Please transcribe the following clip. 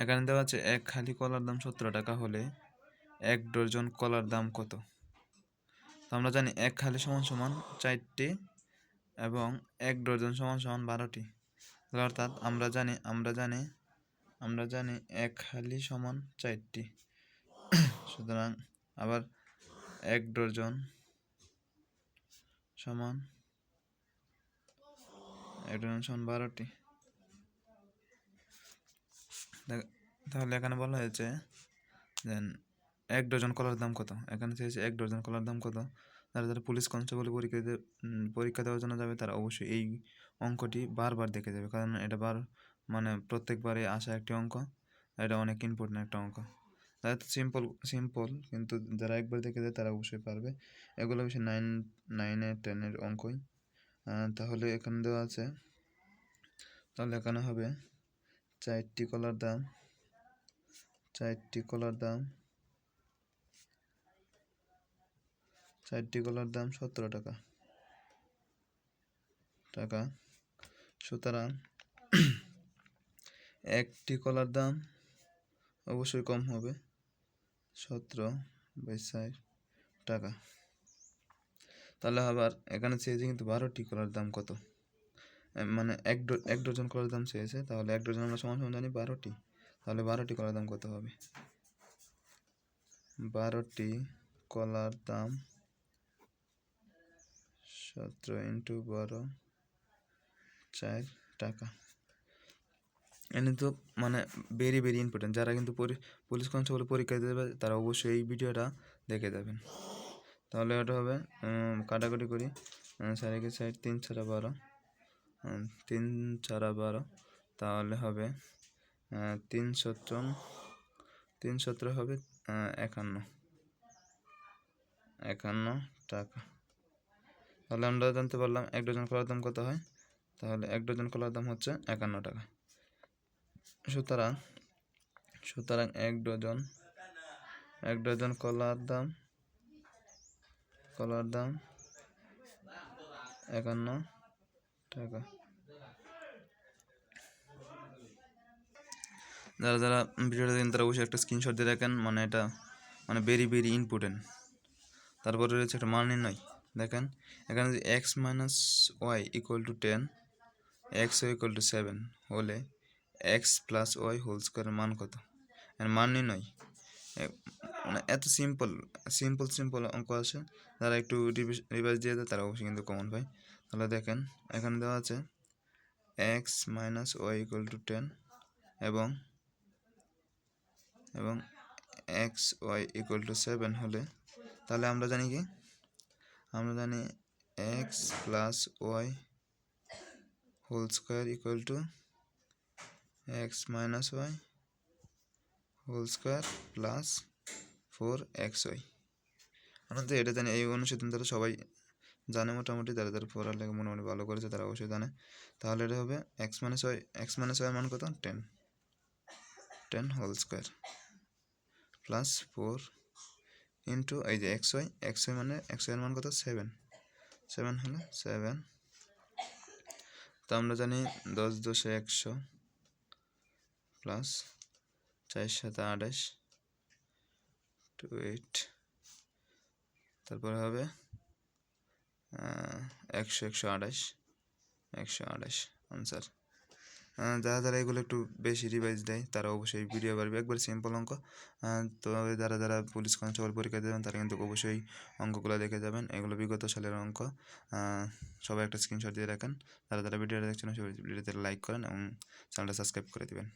এখানে দেওয়া আছে, এক খালি কলার দাম সতেরো টাকা হলে এক ডজন কলার দাম কত? তো আমরা জানি এক খালি সমান সমান চারটি এবং এক ডজন সমান সমান বারোটি। অর্থাৎ আমরা জানি আমরা জানি আমরা জানি এক খালি সমান চারটি। সুতরাং আবার এক ডজন সমান, এক ডজন সমান বারোটি। তাহলে এখানে বলা হয়েছে দেন এক ডজন কলার দাম কত? এখানে চেয়েছে এক ডজন কলার দাম কত? যারা যারা পুলিশ কনস্টেবল পরীক্ষা পরীক্ষা দেওয়ার জন্য যাবে, তারা অবশ্যই এই অঙ্কটি বারবার দেখে যাবে। কারণ এটা বার মানে প্রত্যেকবারে আসা একটি অঙ্ক, এটা অনেক ইম্পর্টেন্ট একটা অঙ্ক। তাই সিম্পল সিম্পল কিন্তু যারা একবার দেখে যায় তারা অবশ্যই পারবে। এগুলো হচ্ছে নাইন নাইনে টেনের অঙ্কই। তাহলে এখানে দেওয়া আছে, তাহলে এখানে হবে চারটি কলার দাম, চারটি কলার দাম, চারটি কলার দাম সতেরো টাকা। টাকা। সুতরাং একটি কলার দাম অবশ্যই কম হবে, সতেরো বাই ষাট টাকা। তাহলে আবার এখানে চেয়েছে কিন্তু বারোটি কলার দাম কত? মানে এক এক ডজন কলার দাম চেয়েছে, তাহলে এক ডজন আমরা সমান সমান জানি বারোটি। তাহলে বারোটি কলার দাম কত হবে? বারোটি কলার দাম সতেরো ইন্টু বারো চার টাকা। এনে তো মানে ভেরি ভেরি ইম্পর্টেন্ট যারা কিন্তু পুলিশ কনস্টেবল পরীক্ষা দেবে তারা অবশ্যই এই ভিডিওটা দেখে যাবেন। তাহলে ওটা হবে কাটাকাটি করি। সারিকে সাইড তিন ছাড়া বারো। তিন ছাড়া বারো, তাহলে হবে তিন সতেরো তিন সতেরো হবে একান্ন একান্ন টাকা। তাহলে আমরা জানতে পারলাম এক ডজন কলার দাম কত হয়? তাহলে এক ডজন কলার দাম হচ্ছে একান্ন টাকা। সুতরাং সুতরাং এক ডজন এক ডজন কলার দাম কলার দাম একান্ন টাকা। যারা যারা ভিডিওটা দেখেন, তারা অবশ্যই একটা স্ক্রিনশট দিয়ে রাখেন মানে এটা মানে ভেরি ভেরি ইম্পর্টেন্ট তারপরে রয়েছে একটা মান নির্ণয়। দেখেন, এখানে যে X minus Y equal to ten X Y equal to seven হলে এক্স প্লাস ওয়াই হোল স্কোয়ারের মান কত? মান নির্ণয়। মানে এত সিম্পল সিম্পল সিম্পল অঙ্ক আছে। যারা একটু রিভাইজ দিয়ে দেয়, তারা অবশ্যই কিন্তু কমন পায়। তাহলে দেখেন, এখানে দেওয়া আছে X minus Y equal to ten এবং এবং X Y equal to seven হলে, তাহলে আমরা জানি কি? আমরা জানি X plus Y whole square equal to X minus Y whole square plus four X Y আমরা তো এটা জানি এই অনুসারে তারা সবাই জানে মোটামুটি, যারা যারা পড়ালেখা মোটামুটি ভালো করেছে তারা অবশ্যই জানে। তাহলে এটা হবে X minus Y X minus Y মান কত? Ten ten whole square plus four into এই যে এক্স ওয়াই এক্স ওয়াই মানে এক্স ওয়াই মান কত? সেভেন সেভেন হলো সেভেন তো আমরা জানি দশ দশে একশো প্লাস চার সাথে আঠাশ টু এইট তারপরে হবে একশো একশো আঠাশ একশো আঠাশ, আনসার। যারা যারা এগুলো একটু বেশি রিভাইজ দেয়, তারা অবশ্যই ভিডিও পারবে একবার সিম্পল অঙ্ক। তবে যারা যারা পুলিশ কনস্টেবল পরীক্ষা দেবেন, তারা কিন্তু অবশ্যই অঙ্কগুলো দেখে যাবেন। এগুলো বিগত সালের অঙ্ক। সবাই একটা স্ক্রিনশট দিয়ে রাখেন। যারা যারা ভিডিওটা দেখছেন সবাই ভিডিওতে লাইক করেন এবং চ্যানেলটা সাবস্ক্রাইব করে দিবেন।